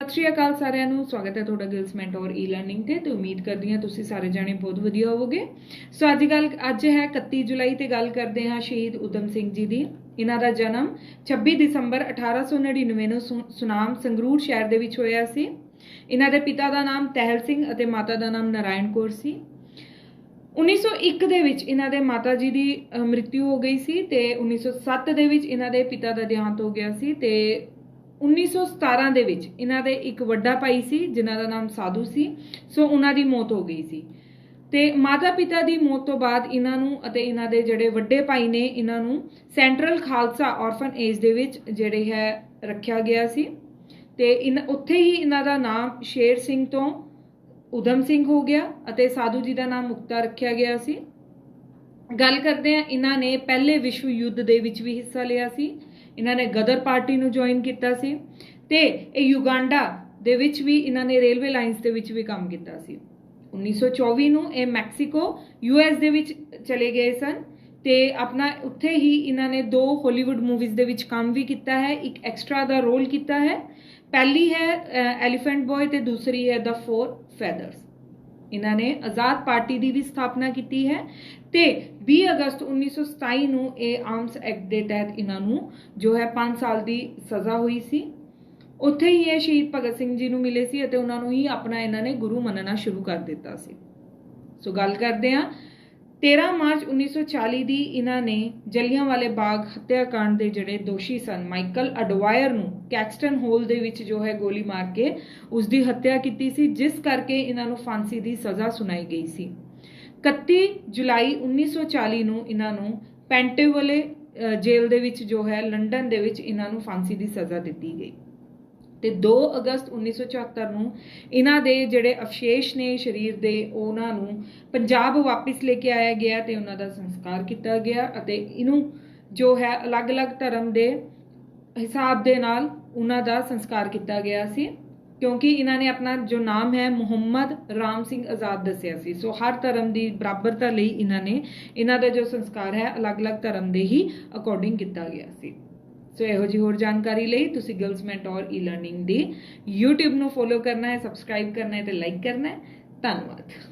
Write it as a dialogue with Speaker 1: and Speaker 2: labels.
Speaker 1: ਸਤਿ ਸ਼੍ਰੀ ਅਕਾਲ ਸਾਰਿਆਂ ਨੂੰ ਸਵਾਗਤ ਹੈ ਤੁਹਾਡਾ ਗਿਲਸ ਮੈਂਟੋਰ ਈ ਲਰਨਿੰਗ ਤੇ ਤੇ ਉਮੀਦ ਕਰਦੀ ਹਾਂ ਤੁਸੀਂ ਸਾਰੇ ਜਾਣੇ ਬਹੁਤ ਵਧੀਆ ਹੋਵੋਗੇ। ਸੋ ਅੱਜ ਗੱਲ ਅੱਜ ਹੈ 31 ਜੁਲਾਈ ਤੇ ਗੱਲ ਕਰਦੇ ਹਾਂ ਸ਼ਹੀਦ ਉਦਮ ਸਿੰਘ ਜੀ ਦੀ ਇਹਨਾਂ ਦਾ ਜਨਮ 26 ਦਸੰਬਰ 1899 ਨੂੰ ਸੁਨਾਮ ਸੰਗਰੂਰ ਸ਼ਹਿਰ ਦੇ ਵਿੱਚ ਹੋਇਆ ਸੀ। ਇਹਨਾਂ ਦੇ ਪਿਤਾ ਦਾ ਨਾਮ ਤਹਿਲ ਸਿੰਘ ਅਤੇ ਮਾਤਾ ਦਾ ਨਾਮ ਨਾਰਾਇਣ ਕੌਰ ਸੀ। 1901 ਦੇ ਵਿੱਚ ਇਹਨਾਂ ਦੇ ਮਾਤਾ ਜੀ ਦੀ ਅ, ਮ੍ਰਿਤਿੂ ਹੋ ਗਈ ਸੀ ਤੇ 1907 ਦੇ ਵਿੱਚ ਇਹਨਾਂ ਦੇ ਪਿਤਾ ਦਾ ਦੇਹਾਂਤ ਹੋ ਗਿਆ ਸੀ ਤੇ 1917 ਦੇ ਵਿੱਚ ਇਹਨਾਂ ਦੇ ਇੱਕ ਵੱਡਾ ਭਾਈ ਸੀ, ਜਿਨ੍ਹਾਂ ਦਾ ਨਾਮ ਸਾਧੂ ਸੀ, ਸੋ ਉਹਨਾਂ ਦੀ ਮੌਤ ਹੋ ਗਈ ਸੀ। ਤੇ ਮਾਤਾ ਪਿਤਾ ਦੀ ਮੌਤ ਤੋਂ ਬਾਅਦ ਇਹਨਾਂ ਨੂੰ ਅਤੇ ਇਹਨਾਂ ਦੇ ਜਿਹੜੇ ਵੱਡੇ ਭਾਈ ਨੇ, ਇਹਨਾਂ ਨੂੰ ਸੈਂਟਰਲ ਖਾਲਸਾ ਔਰਫਨ ਏਜ ਦੇ ਵਿੱਚ ਜਿਹੜੇ ਹੈ, ਰੱਖਿਆ ਗਿਆ ਸੀ। ਤੇ ਇਨ, ਉੱਥੇ ਹੀ ਇਹਨਾਂ ਦਾ ਨਾਮ ਸ਼ੇਰ ਸਿੰਘ ਤੋਂ ਉਦਮ ਸਿੰਘ ਹੋ ਗਿਆ ਅਤੇ ਸਾਧੂ ਜੀ ਦਾ ਨਾਮ ਮੁਕਤਾ ਰੱਖਿਆ ਗਿਆ ਸੀ। ਗੱਲ ਕਰਦੇ ਆ ਇਹਨਾਂ ਨੇ ਪਹਿਲੇ ਵਿਸ਼ਵ ਯੁੱਧ ਦੇ ਵਿੱਚ ਵੀ ਹਿੱਸਾ ਲਿਆ ਸੀ। ਇਹਨਾਂ ਨੇ ਗਦਰ ਪਾਰਟੀ ਨੂੰ ਜੁਆਇਨ ਕੀਤਾ ਸੀ ਤੇ ਇਹ ਯੁਗਾਂਡਾ ਦੇ ਵਿੱਚ ਵੀ ਇਹਨਾਂ ਨੇ ਰੇਲਵੇ ਲਾਈਨਸ ਦੇ ਵਿੱਚ ਵੀ ਕੰਮ ਕੀਤਾ ਸੀ 1924 ਨੂੰ ਇਹ ਮੈਕਸੀਕੋ ਯੂਐਸ ਦੇ ਵਿੱਚ ਚਲੇ ਗਏ ਸਨ ਤੇ ਆਪਣਾ ਉੱਥੇ ਹੀ ਇਹਨਾਂ ਨੇ ਦੋ ਹਾਲੀਵੁੱਡ ਮੂਵੀਜ਼ ਦੇ ਵਿੱਚ ਕੰਮ ਵੀ ਕੀਤਾ ਹੈ ਇੱਕ ਐਕਸਟਰਾ ਦਾ ਰੋਲ ਕੀਤਾ ਹੈ ਪਹਿਲੀ ਹੈ ਐਲੀਫੈਂਟ ਬॉय ਤੇ ਦੂਸਰੀ ਹੈ ਦਾ ਫੋਰ ਫੈਦਰਸ ਇਹਨਾਂ ਨੇ ਆਜ਼ਾਦ ਪਾਰਟੀ ਦੀ ਵੀ ਸਥਾਪਨਾ ਕੀਤੀ ਹੈ ਤੇ 20 ਅਗਸਤ 1927 ਨੂੰ ਇਹ ਆਰਮਸ ਐਕਟ ਦੇ ਤਹਿਤ ਇਹਨਾਂ ਨੂੰ ਜੋ ਹੈ 5 ਸਾਲ ਦੀ ਸਜ਼ਾ ਹੋਈ ਸੀ। ਉੱਥੇ ਹੀ ਇਹ ਸ਼ਹੀਦ ਭਗਤ ਸਿੰਘ ਜੀ ਨੂੰ ਮਿਲੇ ਸੀ ਅਤੇ ਉਹਨਾਂ ਨੂੰ ਹੀ ਆਪਣਾ ਇਹਨਾਂ ਨੇ ਗੁਰੂ ਮੰਨਣਾ ਸ਼ੁਰੂ ਕਰ ਦਿੱਤਾ ਸੀ। ਸੋ ਗੱਲ ਕਰਦੇ ਹਾਂ 13 ਮਾਰਚ 1940 ਦੀ ਇਹਨਾਂ ਨੇ ਜਲਿਆਂਵਾਲੇ ਬਾਗ ਹੱਤਿਆਕਾਂਡ ਦੇ ਜਿਹੜੇ ਦੋਸ਼ੀ ਸਨ, ਮਾਈਕਲ ਅਡਵਾਇਰ ਨੂੰ ਕੈਕਸਟਨ ਹੋਲ ਦੇ ਵਿੱਚ ਜੋ ਹੈ ਗੋਲੀ ਮਾਰ ਕੇ ਉਸ ਦੀ ਹੱਤਿਆ ਕੀਤੀ ਸੀ, ਜਿਸ ਕਰਕੇ ਇਹਨਾਂ ਨੂੰ ਫਾਂਸੀ ਦੀ ਸਜ਼ਾ ਸੁਣਾਈ ਗਈ ਸੀ। 31 ਜੁਲਾਈ 1940 ਨੂੰ ਇਹਨਾਂ ਨੂੰ ਪੈਂਟੇਵਲੇ ਜੇਲ੍ਹ ਦੇ ਵਿੱਚ ਜੋ ਹੈ, ਲੰਡਨ ਦੇ ਵਿੱਚ ਇਹਨਾਂ ਨੂੰ ਫਾਂਸੀ ਦੀ ਸਜ਼ਾ ਦਿੱਤੀ ਗਈ। ਤੇ 2 ਅਗਸਤ 1974 ਨੂੰ ਇਹਨਾਂ ਦੇ ਜਿਹੜੇ ਅਵਸ਼ੇਸ਼ ਨੇ ਸਰੀਰ ਦੇ, ਉਹਨਾਂ ਨੂੰ ਪੰਜਾਬ ਵਾਪਿਸ ਲੈ ਕੇ ਆਇਆ ਗਿਆ ਤੇ ਉਹਨਾਂ ਦਾ ਸੰਸਕਾਰ ਕੀਤਾ ਗਿਆ ਅਤੇ ਇਹਨੂੰ ਜੋ ਹੈ ਅਲੱਗ-ਅਲੱਗ ਧਰਮ ਦੇ ਹਿਸਾਬ ਦੇ ਨਾਲ ਉਹਨਾਂ ਦਾ ਸੰਸਕਾਰ ਕੀਤਾ ਗਿਆ ਸੀ, ਕਿਉਂਕਿ ਇਹਨਾਂ ਨੇ ਆਪਣਾ ਜੋ ਨਾਮ ਹੈ ਮੁਹੰਮਦ ਰਾਮ ਸਿੰਘ ਆਜ਼ਾਦ ਦੱਸਿਆ ਸੀ। ਸੋ ਹਰ ਧਰਮ ਦੀ ਬਰਾਬਰਤਾ ਲਈ ਇਹਨਾਂ ਨੇ, ਇਹਨਾਂ ਦਾ ਜੋ ਸੰਸਕਾਰ ਹੈ ਅਲੱਗ-ਅਲੱਗ ਧਰਮ ਦੇ ਹੀ ਅਕੋਰਡਿੰਗ ਕੀਤਾ ਗਿਆ ਸੀ। ਸੋ ਇਹੋ ਜਿਹੀ ਹੋਰ ਜਾਣਕਾਰੀ ਲਈ ਤੁਸੀਂ ਗਰਲਸ ਮੈਂਟੋਰ ਈ ਲਰਨਿੰਗ ਦੀ YouTube ਨੂੰ ਫੋਲੋ ਕਰਨਾ ਹੈ ਸਬਸਕ੍ਰਾਈਬ ਕਰਨਾ ਹੈ ਤੇ ਲਾਈਕ ਕਰਨਾ ਹੈ। ਧੰਨਵਾਦ।